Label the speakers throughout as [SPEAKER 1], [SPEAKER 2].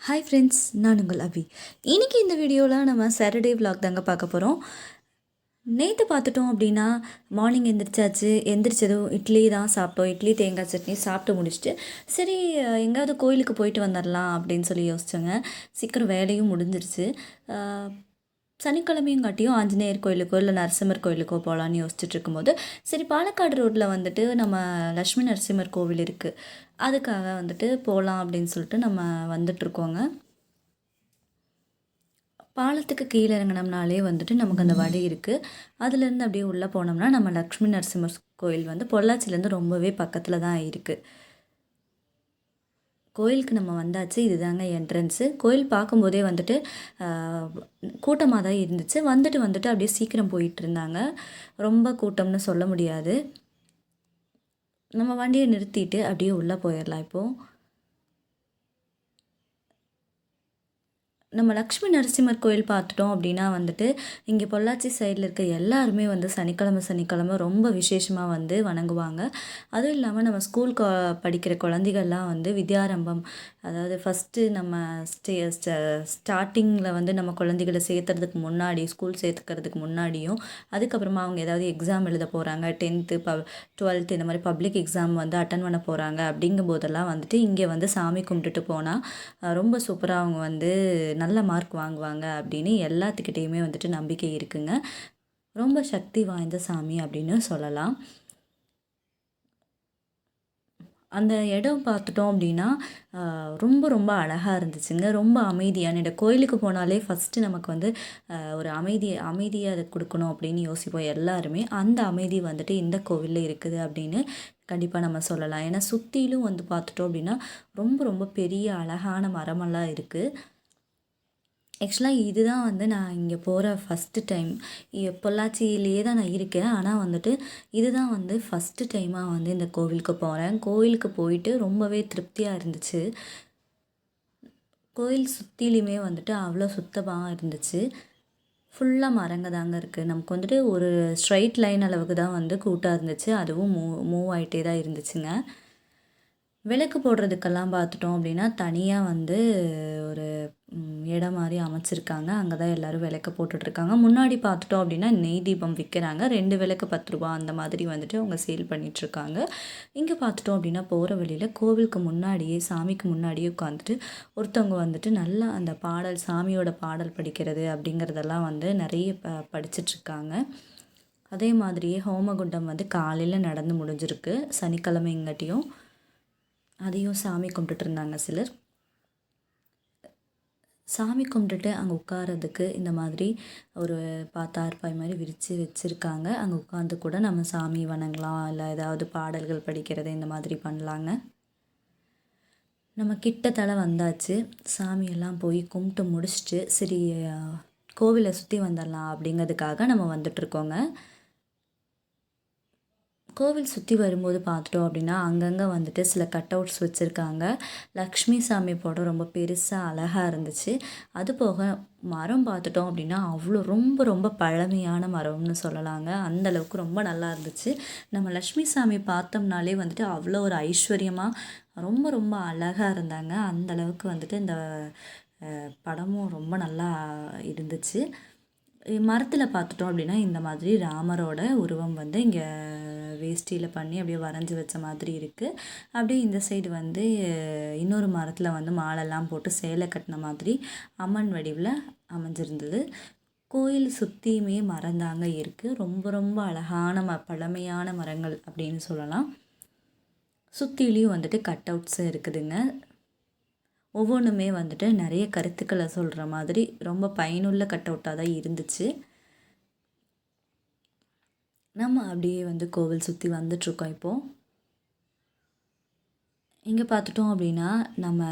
[SPEAKER 1] Hi friends நான் உங்கள் அபி. இன்றைக்கி இந்த வீடியோவில் நம்ம சாட்டர்டே விலாக் தாங்க பார்க்க போகிறோம் நேற்று பார்த்துட்டோம் அப்படின்னா மார்னிங் எந்திரிச்சாச்சு எந்திரிச்சதும் இட்லி தான் சாப்பிட்டோம். இட்லி தேங்காய் சட்னி சாப்பிட்டு முடிச்சுட்டு சரி எங்கேயாவது கோயிலுக்கு போயிட்டு வந்துடலாம் அப்படின்னு சொல்லி யோசிச்சோங்க. சீக்கிரம் வேலையும் முடிஞ்சிருச்சு. சனிக்கிழமையும் காட்டியும் ஆஞ்சநேயர் கோயிலுக்கோ இல்லை நரசிம்மர் கோயிலுக்கோ போகலான்னு யோசிச்சுட்டு இருக்கும்போது சரி பாலக்காடு ரோட்டில் வந்துட்டு நம்ம லக்ஷ்மி நரசிம்மர் கோவில் இருக்குது அதுக்காக வந்துட்டு போகலாம் அப்படின்னு சொல்லிட்டு நம்ம வந்துட்டுருக்கோங்க பாலத்துக்கு கீழே இறங்கினோம்னாலே வந்துட்டு நமக்கு அந்த வழி இருக்குது அதுலேருந்து அப்படியே உள்ளே போனோம்னா நம்ம லக்ஷ்மி நரசிம்மர் கோயில் வந்து பொள்ளாச்சிலேருந்து ரொம்பவே பக்கத்தில் தான் இருக்குது கோயிலுக்கு நம்ம வந்தாச்சு இதுதாங்க என்ட்ரன்ஸு கோயில் பார்க்கும்போதே வந்துட்டு கூட்டமாக தான் இருந்துச்சு. வந்துட்டு வந்துட்டு அப்படியே சீக்கிரம் போயிட்டு இருந்தாங்க. ரொம்ப கூட்டம்னு சொல்ல முடியாது. நம்ம வண்டியை நிறுத்திட்டு அப்படியே உள்ளே போயிடலாம் இப்போது நம்ம லக்ஷ்மி நரசிம்மர் கோயில் பார்த்துட்டோம் அப்படின்னா வந்துட்டு இங்கே பொள்ளாச்சி சைடில் இருக்க எல்லாருமே வந்து சனிக்கிழமை சனிக்கிழமை ரொம்ப விசேஷமாக வந்து வணங்குவாங்க. அதுவும் இல்லாமல் நம்ம ஸ்கூல் கோ படிக்கிற குழந்தைகள்லாம் வந்து வித்யாரம்பம் அதாவது ஃபஸ்ட்டு நம்ம ஸ்டே ஸ்டார்டிங்கில் வந்து நம்ம குழந்தைகளை சேர்த்துறதுக்கு முன்னாடி ஸ்கூல் சேர்த்துக்கிறதுக்கு முன்னாடியும் அதுக்கப்புறமா அவங்க ஏதாவது எக்ஸாம் எழுத போகிறாங்க டென்த்து ப டுவெல்த்து இந்த மாதிரி பப்ளிக் எக்ஸாம் வந்து அட்டன் பண்ண போகிறாங்க அப்படிங்கும் போதெல்லாம் வந்துட்டு இங்கே வந்து சாமி கும்பிட்டுட்டு போனால் ரொம்ப சூப்பராக அவங்க வந்து நல்ல மார்க் வாங்குவாங்க அப்படின்னு எல்லாத்துக்கிட்டேயுமே வந்துட்டு நம்பிக்கை இருக்குங்க. ரொம்ப சக்தி வாய்ந்த சாமி அப்படின்னு சொல்லலாம். அந்த இடம் பார்த்துட்டோம் அப்படின்னா ரொம்ப ரொம்ப அழகாக இருந்துச்சுங்க. ரொம்ப அமைதியான இடம். கோயிலுக்கு போனாலே ஃபஸ்ட்டு நமக்கு வந்து ஒரு அமைதி அமைதியை அதை கொடுக்கணும் அப்படின்னு யோசிப்போம் எல்லாருமே. அந்த அமைதி வந்துட்டு இந்த கோவிலில் இருக்குது அப்படின்னு கண்டிப்பாக நம்ம சொல்லலாம். ஏன்னா சுற்றிலும் வந்து பார்த்துட்டோம் அப்படின்னா ரொம்ப ரொம்ப பெரிய அழகான மரமெல்லாம் இருக்குது ஆக்சுவலாக இதுதான் வந்து நான் இங்கே போகிற ஃபஸ்ட்டு டைம் பொள்ளாச்சியிலேயே தான் நான் இருக்கேன். ஆனால் வந்துட்டு இதுதான் வந்து ஃபஸ்ட்டு டைமாக வந்து இந்த கோவிலுக்கு போகிறேன் கோவிலுக்கு போயிட்டு ரொம்பவே திருப்தியாக இருந்துச்சு. கோயில் சுற்றிலுமே வந்துட்டு அவ்வளோ சுத்தமாக இருந்துச்சு. ஃபுல்லாக மரங்க தாங்க இருக்குது நமக்கு வந்துட்டு ஒரு ஸ்ட்ரைட் லைன் அளவுக்கு தான் வந்து கூட்டாக இருந்துச்சு. அதுவும் மூவ் மூவ் ஆகிட்டே தான் இருந்துச்சுங்க. விளக்கு போடுறதுக்கெல்லாம் பார்த்துட்டோம் அப்படின்னா தனியாக வந்து ஒரு இடம் மாதிரி அமைச்சிருக்காங்க. அங்கே தான் எல்லோரும் விளக்கு போட்டுட்ருக்காங்க. முன்னாடி பார்த்துட்டோம் அப்படின்னா நெய் தீபம் விற்கிறாங்க ரெண்டு விளக்கு பத்து ரூபா அந்த மாதிரி வந்துட்டு அவங்க சேல் பண்ணிகிட்ருக்காங்க இங்கே பார்த்துட்டோம் அப்படின்னா போகிற வழியில் கோவிலுக்கு முன்னாடியே சாமிக்கு முன்னாடியே உட்காந்துட்டு ஒருத்தவங்க வந்துட்டு நல்லா அந்த பாடல் சாமியோட பாடல் படிக்கிறது அப்படிங்கிறதெல்லாம் வந்து நிறைய ப படிச்சிட்ருக்காங்க. அதே மாதிரியே ஹோமகுண்டம் வந்து காலையில் நடந்து முடிஞ்சிருக்கு. சனிக்கிழமைங்காட்டியும் அதையும் சாமி கும்பிட்டுட்டு இருந்தாங்க சிலர். சாமி கும்பிட்டுட்டு அங்கே உட்காரதுக்கு இந்த மாதிரி ஒரு பாத்தார்பாய் மாதிரி விரித்து வச்சுருக்காங்க. அங்கே உட்காந்து கூட நம்ம சாமி வணங்கலாம் இல்லை ஏதாவது பாடல்கள் படிக்கிறது இந்த மாதிரி பண்ணலாங்க. நம்ம கிட்டத்தட வந்தாச்சு. சாமியெல்லாம் போய் கும்பிட்டு முடிச்சுட்டு சரி கோவிலை சுற்றி வந்துடலாம் அப்படிங்கிறதுக்காக நம்ம வந்துட்ருக்கோங்க. கோவில் சுற்றி வரும்போது பார்த்துட்டோம் அப்படின்னா அங்கங்கே வந்துட்டு சில கட் அவுட்ஸ் வச்சுருக்காங்க. லக்ஷ்மி சாமி படம் ரொம்ப பெருசாக அழகாக இருந்துச்சு. அது போக மரம் பார்த்துட்டோம் அப்படின்னா அவ்வளோ ரொம்ப ரொம்ப பழமையான மரம்னு சொல்லலாங்க. அந்த அளவுக்கு ரொம்ப நல்லா இருந்துச்சு. நம்ம லக்ஷ்மி சாமி பார்த்தோம்னாலே வந்துட்டு அவ்வளோ ஒரு ஐஸ்வர்யமாக ரொம்ப ரொம்ப அழகாக இருந்தாங்க. அந்த அளவுக்கு வந்துட்டு இந்த படமும் ரொம்ப நல்லா இருந்துச்சு. மரத்தில் பார்த்துட்டோம் அப்படின்னா இந்த மாதிரி ராமரோட உருவம் வந்து இங்கே வேஷ்டியில் பண்ணி அப்படியே வரைஞ்சி வச்ச மாதிரி இருக்குது அப்படியே இந்த சைடு வந்து இன்னொரு மரத்தில் வந்து மாலைலாம் போட்டு சேலை கட்டின மாதிரி அம்மன் வடிவில் அமைஞ்சிருந்தது. கோயில் சுற்றியுமே மரந்தாங்க இருக்குது ரொம்ப ரொம்ப அழகான ம பழமையான மரங்கள் அப்படின்னு சொல்லலாம். சுற்றிலையும் வந்துட்டு கட் அவுட்ஸும் இருக்குதுங்க. ஒவ்வொன்றுமே வந்துட்டு நிறைய கருத்துக்களை சொல்கிற மாதிரி ரொம்ப பயனுள்ள கட் அவுட்டாக தான் இருந்துச்சு. நம்ம அப்படியே வந்து கோவில் சுற்றி வந்துட்ருக்கோம் இப்போது இங்கே பார்த்துட்டோம் அப்படின்னா நம்ம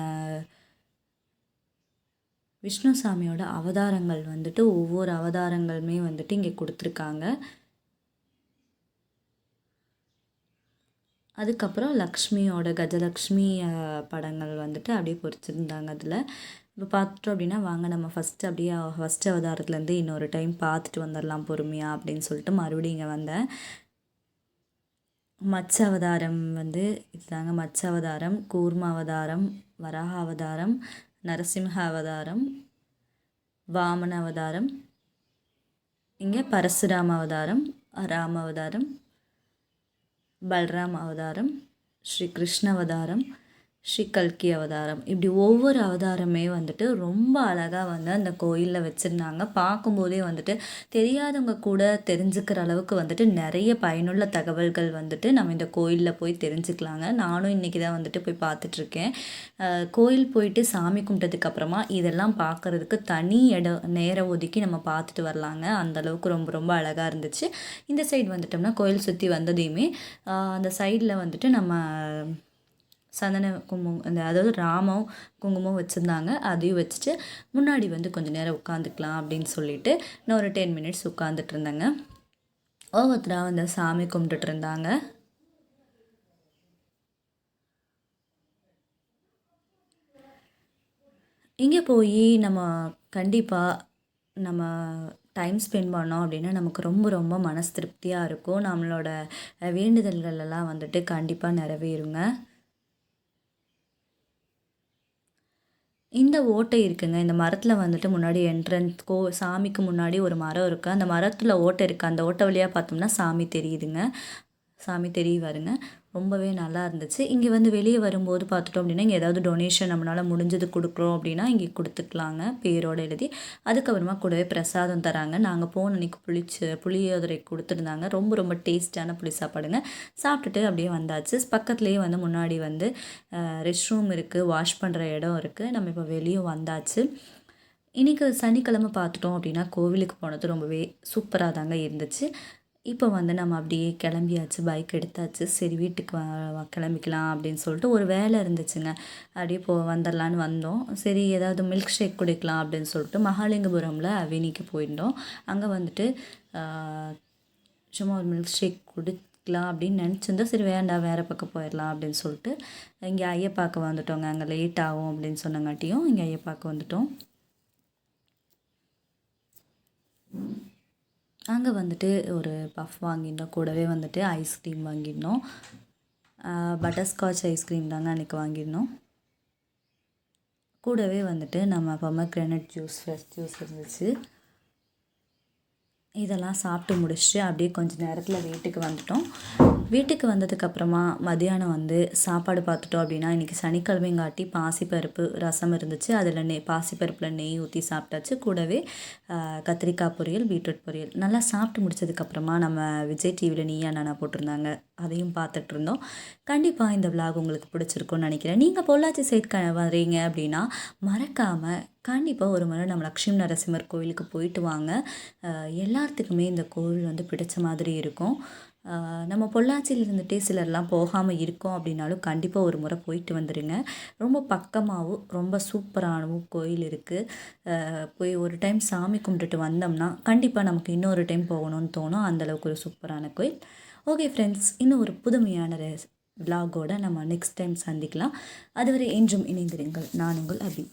[SPEAKER 1] விஷ்ணு சாமியோட அவதாரங்கள் வந்துட்டு ஒவ்வொரு அவதாரங்களுமே வந்துட்டு இங்கே கொடுத்துருக்காங்க. அதுக்கப்புறம் லக்ஷ்மியோட கஜலக்ஷ்மி படங்கள் வந்துட்டு அப்படியே பொறிச்சிருந்தாங்க அதில். இப்போ பார்த்துட்டோம் அப்படின்னா வாங்க நம்ம ஃபஸ்ட்டு அப்படியே ஃபஸ்ட் அவதாரத்துலேருந்து இன்னொரு டைம் பார்த்துட்டு வந்துடலாம் பொறுமையாக அப்படின்னு சொல்லிட்டு மறுபடியும் இங்கே வந்தேன். மச்ச அவதாரம் வந்து இதுதாங்க மச்ச அவதாரம் கூர்ம அவதாரம் வராக அவதாரம் நரசிம்ஹ அவதாரம் வாமன அவதாரம் இங்கே பரசுராம அவதாரம் ராம அவதாரம் பல்ராம் அவதாரம் ஸ்ரீ கிருஷ்ண அவதாரம் ஸ்ரீ கல்கி அவதாரம். இப்படி ஒவ்வொரு அவதாரமே வந்துட்டு ரொம்ப அழகாக வந்து அந்த கோயிலில் வச்சுருந்தாங்க. பார்க்கும்போதே வந்துட்டு தெரியாதவங்க கூட தெரிஞ்சுக்கிற அளவுக்கு வந்துட்டு நிறைய பயனுள்ள தகவல்கள் வந்துட்டு நம்ம இந்த கோயிலில் போய் தெரிஞ்சுக்கலாங்க. நானும் இன்றைக்கி தான் வந்துட்டு போய் பார்த்துட்ருக்கேன். கோயில் போயிட்டு சாமி கும்பிட்டதுக்கப்புறமா இதெல்லாம் பார்க்குறதுக்கு தனி இடம் நேரம் ஒதுக்கி நம்ம பார்த்துட்டு வரலாங்க. அந்தளவுக்கு ரொம்ப ரொம்ப அழகாக இருந்துச்சு. இந்த சைடு வந்துட்டோம்னா கோயில் சுற்றி வந்ததையுமே அந்த சைடில் வந்துட்டு நம்ம சந்தன குங்குமம் அந்த அதாவது ராமம் குங்குமம் வச்சுருந்தாங்க. அதையும் வச்சுட்டு முன்னாடி வந்து கொஞ்சம் நேரம் உட்காந்துக்கலாம் அப்படின்னு சொல்லிட்டு நான் ஒரு டென் மினிட்ஸ் உட்காந்துட்டு இருந்தேங்க. ஒவ்வொருத்தராக வந்து சாமி கும்பிட்டுட்டு இருந்தாங்க. இங்கே போய் நம்ம கண்டிப்பாக நம்ம டைம் ஸ்பெண்ட் பண்ணோம் அப்படின்னா நமக்கு ரொம்ப ரொம்ப மனசு திருப்தியாக இருக்கும். நம்மளோட வேண்டுதல்கள் எல்லாம் வந்துட்டு கண்டிப்பாக நிறைவேறுங்க. இந்த ஓட்டை இருக்குங்க. இந்த மரத்தில் வந்துட்டு முன்னாடி என்ட்ரன்ஸ் கோ சாமிக்கு முன்னாடி ஒரு மரம் இருக்குது அந்த மரத்தில் ஓட்டை இருக்குது அந்த ஓட்டை வழியாக பார்த்தோம்னா சாமி தெரியுதுங்க. சாமி தெரிய வருங்க. ரொம்பவே நல்லா இருந்துச்சு. இங்கே வந்து வெளியே வரும்போது பார்த்துட்டோம் அப்படின்னா இங்கே ஏதாவது டொனேஷன் நம்மளால் முடிஞ்சது கொடுக்குறோம் அப்படின்னா இங்கே கொடுத்துக்கலாங்க பேரோடு எழுதி. அதுக்கப்புறமா கூடவே பிரசாதம் தராங்க. நாங்கள் போன அன்றைக்கி புளிச்சு புளியோதரை கொடுத்துருந்தாங்க. ரொம்ப ரொம்ப டேஸ்ட்டான புளி சாப்பாடுங்க. சாப்பிட்டுட்டு அப்படியே வந்தாச்சு. பக்கத்துலேயே வந்து முன்னாடி வந்து ரெஸ்ட் ரூம் இருக்குது வாஷ் பண்ணுற இடம் இருக்குது நம்ம இப்போ வெளியே வந்தாச்சு. இன்றைக்கி சனிக்கிழமை பார்த்துட்டோம் அப்படின்னா கோவிலுக்கு போனது ரொம்பவே சூப்பராக தாங்க இருந்துச்சு. இப்போ வந்து நம்ம அப்படியே கிளம்பியாச்சு பைக் எடுத்தாச்சு சரி வீட்டுக்கு கிளம்பிக்கலாம் அப்படின்னு சொல்லிட்டு ஒரு வேலை இருந்துச்சுங்க. அப்படியே போ வந்துடலான்னு வந்தோம். சரி ஏதாவது மில்க் ஷேக் குடிக்கலாம் அப்படின்னு சொல்லிட்டு மகாலிங்கபுரமில் அவினிக்கு போயிருந்தோம். அங்கே வந்துட்டு சும்மா ஒரு மில்க் ஷேக் குடிக்கலாம் அப்படின்னு நினச்சிருந்தோம். சரி வேண்டாம் வேறு பக்கம் போயிடலாம் அப்படின்னு சொல்லிட்டு இங்கே ஐயப்பாக்க வந்துட்டோங்க. அங்கே லேட் ஆகும் அப்படின்னு சொன்னங்காட்டியும் இங்கே ஐயப்பாக்க வந்துட்டோம். அங்கே வந்துட்டு ஒரு பஃப் வாங்கியிருந்தோம். கூடவே வந்துட்டு ஐஸ்கிரீம் வாங்கியிருந்தோம். பட்டர்ஸ்காட்ச் ஐஸ்கிரீம் தாங்க அன்றைக்கி வாங்கியிருந்தோம். கூடவே வந்துட்டு நம்ம பொமக்ரெனட் ஜூஸ் ஃப்ரெஷ் ஜூஸ் இருந்துச்சு. இதெல்லாம் சாப்பிட்டு முடிச்சுட்டு அப்படியே கொஞ்சம் நேரத்தில் வீட்டுக்கு வந்துட்டோம். வீட்டுக்கு வந்ததுக்கப்புறமா மதியானம் வந்து சாப்பாடு பார்த்துட்டோம் அப்படின்னா இன்றைக்கி சனிக்கிழமைங்காட்டி பாசிப்பருப்பு ரசம் இருந்துச்சு. அதில் நெய் பாசிப்பருப்பில் நெய் ஊற்றி சாப்பிட்டாச்சு. கூடவே கத்திரிக்காய் பொரியல் பீட்ரூட் பொரியல். நல்லா சாப்பிட்டு முடிச்சதுக்கப்புறமா நம்ம விஜய் டிவியில் நீயா நானா போட்டிருந்தாங்க? அதையும் பார்த்துட்டு இருந்தோம். கண்டிப்பாக இந்த விலாக் உங்களுக்கு பிடிச்சிருக்கும்னு நினைக்கிறேன். நீங்கள் பொள்ளாச்சி சைட் க வரீங்க அப்படின்னா மறக்காமல் கண்டிப்பாக ஒரு முறை நம்ம லக்ஷ்மி நரசிம்மர் கோயிலுக்கு போயிட்டு வாங்க. எல்லாத்துக்குமே இந்த கோவில் வந்து பிடிச்ச மாதிரி இருக்கும். நம்ம பொள்ளாச்சியில் இருந்துகிட்டே சிலர்லாம் போகாமல் இருக்கோம் அப்படின்னாலும் கண்டிப்பாக ஒரு முறை போயிட்டு வந்துடுங்க ரொம்ப பக்கமாகவும் ரொம்ப சூப்பரானவும் கோயில் இருக்குது போய் ஒரு டைம் சாமி கும்பிட்டுட்டு வந்தோம்னா கண்டிப்பாக நமக்கு இன்னொரு டைம் போகணும்னு தோணும். அந்தளவுக்கு ஒரு சூப்பரான கோயில். ஓகே ஃப்ரெண்ட்ஸ் இன்னும் ஒரு புதுமையான விலாகோட நம்ம நெக்ஸ்ட் டைம் சந்திக்கலாம். அதுவரை என்றும் இணைந்திருங்கள். நான் உங்கள் அபி.